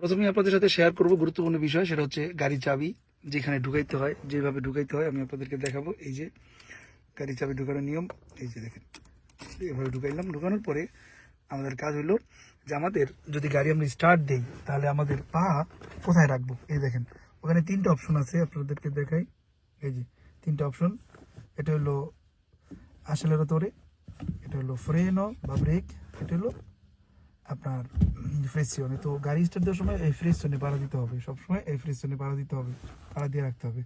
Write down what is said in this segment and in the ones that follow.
প্রথমে আপনাদের সাথে শেয়ার করব গুরুত্বপূর্ণ বিষয়, সেটা হচ্ছে গাড়ির চাবি যেখানে ঢুকাইতে হয়, যেভাবে ঢুকাইতে হয়, আমি আপনাদেরকে দেখাবো। এই যে গাড়ির চাবি ঢুকানোর নিয়ম, এই যে দেখেন, এভাবে ঢুকাইলাম। ঢুকানোর পরে আমাদের কাজ হলো যে আমাদের যদি গাড়ি আমরা স্টার্ট দিই, তাহলে আমাদের পা কোথায় রাখব? এই দেখেন, ওখানে তিনটা অপশন আছে, আপনাদেরকে দেখাই। এই যে তিনটা অপশন এটা হলো আসলের তোরে এটা হলো ফ্রেনো বা ব্রেক এটা হলো আপনার ফ্রেশনে তো গাড়ি স্টার্ট দেওয়ার সময় এই ফ্রেশনে পাড়া দিতে হবে। সবসময় এই ফ্রেশনে পাড়া দিতে হবে পাড়া দিয়ে রাখতে হবে।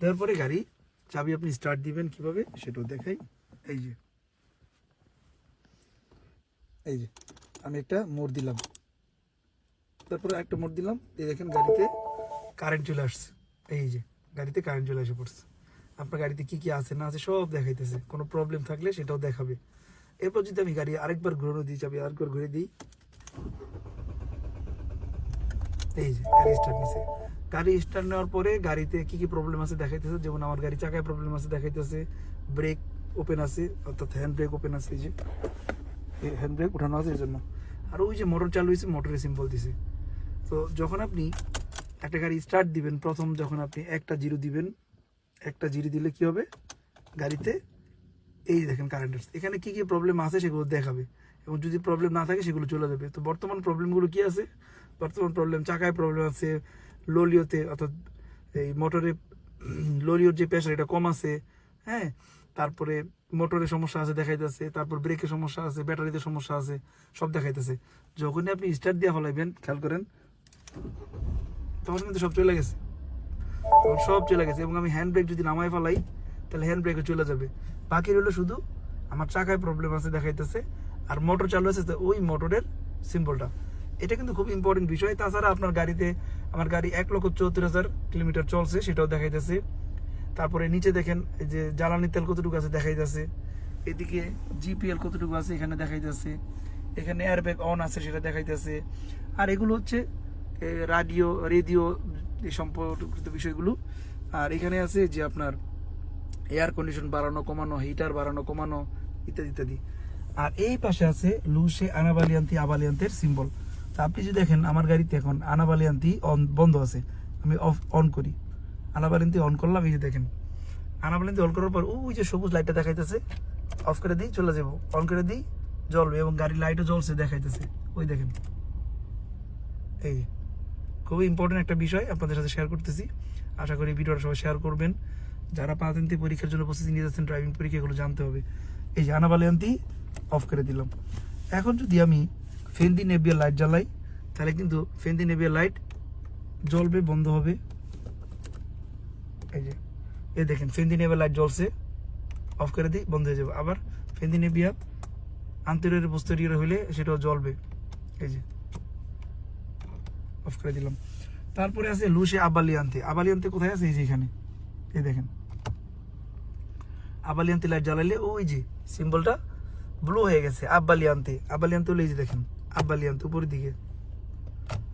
দেওয়ার পরে গাড়ি চাবি আপনি স্টার্ট দিবেন কীভাবে সেটাও দেখাই। এই যে। এই যে, আমি একটা মোড় দিলাম। তারপরে একটা মোড় দিলাম। এই দেখেন গাড়িতে কারেন্ট চলে আসছে। এই যে, গাড়িতে কারেন্ট চলে এসে পড়ছে। আপনার গাড়িতে কি কি আছে না আছে সব দেখাইতেছে। কোনো প্রবলেম থাকলে সেটাও দেখাবে। এরপর যদি আমি গাড়ি আরেকবার ঘুরানো দিই, চাবি আরেকবার ঘুরে দিই এই যে, গাড়ি স্টার্ট নিছে। গাড়ি স্টার্ট নেওয়ার পরে গাড়িতে কি কি প্রবলেম আছে দেখাইতেছে? যেমন আমার গাড়ি চাকায় প্রবলেম আছে দেখাইতেছে। ব্রেক ওপেন আছে, অর্থাৎ হ্যান্ড ব্রেক ওপেন আছে, এই যে। হ্যান্ড ব্রেক উঠানো আছে এই জন্য আর ওই যে মোটর চালু হয়েছে মোটরে সিম্পল দিছে। তো যখন আপনি একটা গাড়ি স্টার্ট দিবেন, প্রথম যখন আপনি একটা জিরো দিবেন, একটা জিরো দিলে কি হবে? গাড়িতে এই দেখেন কারেন্ট এখানে কি কি প্রবলেম আছে সেগুলো দেখাবে। এবং যদি প্রবলেম না থাকে সেগুলো চলে যাবে। তো বর্তমান প্রবলেমগুলো কি আছে? বর্তমান প্রবলেম চাকায় প্রবলেম আছে, লোলিওতে অর্থাৎ এই মোটরে লোলিওর যে প্রেশার এটা কম আছে হ্যাঁ? তারপরে মোটরের সমস্যা আছে দেখাইতেছে, তারপর ব্রেকের সমস্যা আছে, ব্যাটারিতে সমস্যা আছে, সব দেখাইতেছে। যখনই আপনি স্টার্ট দিয়ে ফলাইবেন খেয়াল করেন, তখন কিন্তু সব চলে গেছে। তখন সব চলে গেছে এবং আমি হ্যান্ড ব্রেক যদি নামাই ফেলাই তাহলে হ্যান্ড ব্রেকও চলে যাবে। বাকি রইল শুধু আমার চাকায় প্রবলেম আছে দেখাইতেছে, আর মোটর চালু আছে তো ওই মোটরের সিম্বলটা এটা কিন্তু খুব ইম্পর্টেন্ট বিষয়। তাছাড়া আপনার গাড়িতে, আমার গাড়ি এক লক্ষ চৌত্রিশ হাজার কিলোমিটার চলছে, সেটাও দেখাইতেছে। তারপরে নিচে দেখেন, এই যে জ্বালানি তেল কতটুকু আছে দেখাইতেছে। এদিকে জিপিএল কতটুকু আছে এখানে দেখাইতেছে। এখানে এয়ারব্যাগ অন আছে, সেটা দেখাইতেছে। আর এগুলো হচ্ছে রাডিও রেডিও এই সম্পর্কিত বিষয়গুলো। আর এখানে আছে যে আপনার এয়ার কন্ডিশন বাড়ানো, কমানো হিটার বাড়ানো, কমানো, ইত্যাদি ইত্যাদি। আর এই পাশে আছে লুসে আনাবালিয়ান্তি, আবালিয়ান্তের সিম্বল তো আপনি যদি দেখেন, আমার গাড়িতে এখন আনাবালিয়ান্তি অন বন্ধ আছে। আমি অফ অন করি। আনাবালিয়ান্তি অন করলাম, এই যে দেখেন। আনাবালিয়ান্তি অন করার পর ওই যে সবুজ লাইটটা দেখাইতেছে। অফ করে দিই, চলে যাব। অন করে দিই, জ্বলবে এবং গাড়ির লাইটও জ্বলছে, দেখাইতেছে। ওই দেখেন। এই খুবই ইম্পর্টেন্ট একটা বিষয় আপনাদের সাথে শেয়ার করতেছি। আশা করি ভিডিওটা সবাই শেয়ার করবেন। যারা পাতেন্তি পরীক্ষার জন্য প্রস্তুতি নিয়ে যাচ্ছেন ড্রাইভিং পরীক্ষাগুলো জানতে হবে। এই যে আনাবালিয়ান্তি অফ করে দিলাম। এখন যদি আমি ফেন্দি নেবিয়ার লাইট জ্বালাই, তাহলে কিন্তু ফেন্দি নেবিয়ার লাইট জ্বলবে, বন্ধ হবে। এই যে, এই দেখেন ফেন্দি নেবিয়ার লাইট জ্বলছে অফ করে দিই, বন্ধ হয়ে যাবে। আবার ফেন্দি নেবিয়া আন্তরিয়র পোস্টেরিয়র হইলে সেটাও জ্বলবে। এই যে অফ করে দিলাম। তারপরে আছে লুসে আবালিয়ান্তে। আবালিয়ান্তে কোথায় আছে? এই যে এখানে। এই দেখেন। আবালিয়ান্তে লাইট জ্বালাইলে, ওই যে সিম্বলটা ব্লু হয়ে গেছে আব্বালিয়ান্তে আব্বালিয়ান্তে হলে এই যে দেখেন আব্বালিয়ান্তে উপরের দিকে।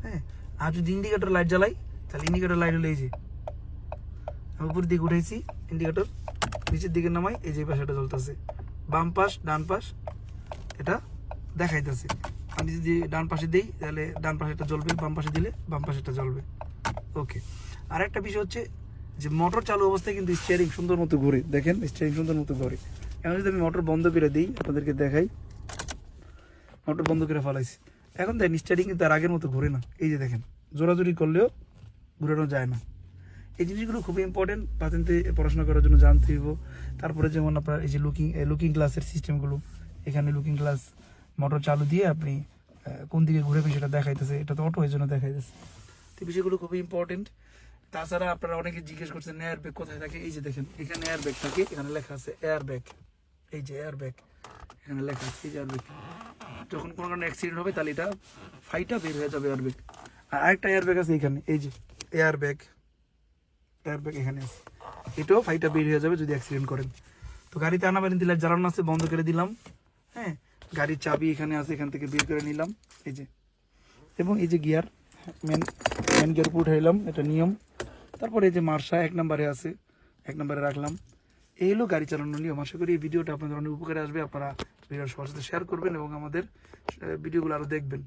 হ্যাঁ আর যদি ইন্ডিকেটর লাইট জ্বালাই, তাহলে ইন্ডিকেটর লাইট হলে এই যে, আমি উপরের দিকে উঠেছি ইন্ডিকেটর নিচের দিকে নামাই, এই যে এই পাশে জ্বলতেছে। বাম পাশ, ডান পাশ, এটা দেখাইতেছে। আমি যদি ডান পাশে দিই, তাহলে ডান পাশেটা জ্বলবে, বাম পাশে দিলে বাম পাশেটা জ্বলবে। ওকে আর একটা বিষয় হচ্ছে যে মোটর চালু অবস্থায় কিন্তু স্টিয়ারিং সুন্দর মতো ঘুরে। দেখেন স্টিয়ারিং সুন্দর মতো ঘুরে। এখন যদি আমি মোটর বন্ধ করে দিই, আপনাদেরকে দেখাই। মোটর বন্ধ করে ফেলাইছি। এখন দেখেন স্টিয়ারিং কিন্তু আগের মতো ঘুরে না। এই যে দেখেন, জোরাজোরি করলেও ঘুরানো যায় না। এই জিনিসগুলো খুবই ইম্পর্টেন্ট পাতেন্তে পড়াশোনা করার জন্য জানতে হইব। তারপরে যেমন আপনার এই যে লুকিং লুকিং গ্লাসের সিস্টেমগুলো এখানে লুকিং গ্লাস মোটর চালু দিয়ে আপনি কোন দিকে ঘুরে সেটা দেখাইতেছে। এটা তো অটো এর জন্য দেখাইতেছে। তো এই বিষয়গুলো খুবই ইম্পর্টেন্ট তাছাড়া আপনারা অনেকে জিজ্ঞেস করছেন এয়ার ব্যাগ কোথায় থাকে? এই যে দেখেন, এখানে এয়ার ব্যাগ থাকে, এখানে লেখা আছে এয়ার ব্যাগ এই যে এয়ার ব্যাগ এখানে লেখা আছে, এই যে এয়ার ব্যাগ যখন কোনো কারণে অ্যাক্সিডেন্ট হবে, তাহলে এটা ফাইটা বের হয়ে যাবে এয়ার ব্যাগ আর আরেকটা এয়ার ব্যাগ আছে এখানে, এই যে এয়ার ব্যাগ এয়ার ব্যাগ এখানে আছে। এটাও ফাইটা বের হয়ে যাবে যদি অ্যাক্সিডেন্ট করেন। তো গাড়িতে আনা বাড়ি দিলে জ্বালানো আছে, বন্ধ করে দিলাম। হ্যাঁ গাড়ির চাবি এখানে আছে, এখান থেকে বের করে নিলাম। এই যে, এবং এই যে গিয়ার মেন মেন গিয়ার উপর উঠাইলাম, এটা নিয়ম। তারপরে এই যে মার্শা এক নম্বরে আছে, এক নম্বরে রাখলাম। এই হলো গাড়ি চালানোর নিয়ম। আশা করি এই ভিডিওটা আপনাদের অনেক উপকারে আসবে। আপনারা ভিডিওর সবার সাথে শেয়ার করবেন এবং আমাদের ভিডিওগুলো আরও দেখবেন।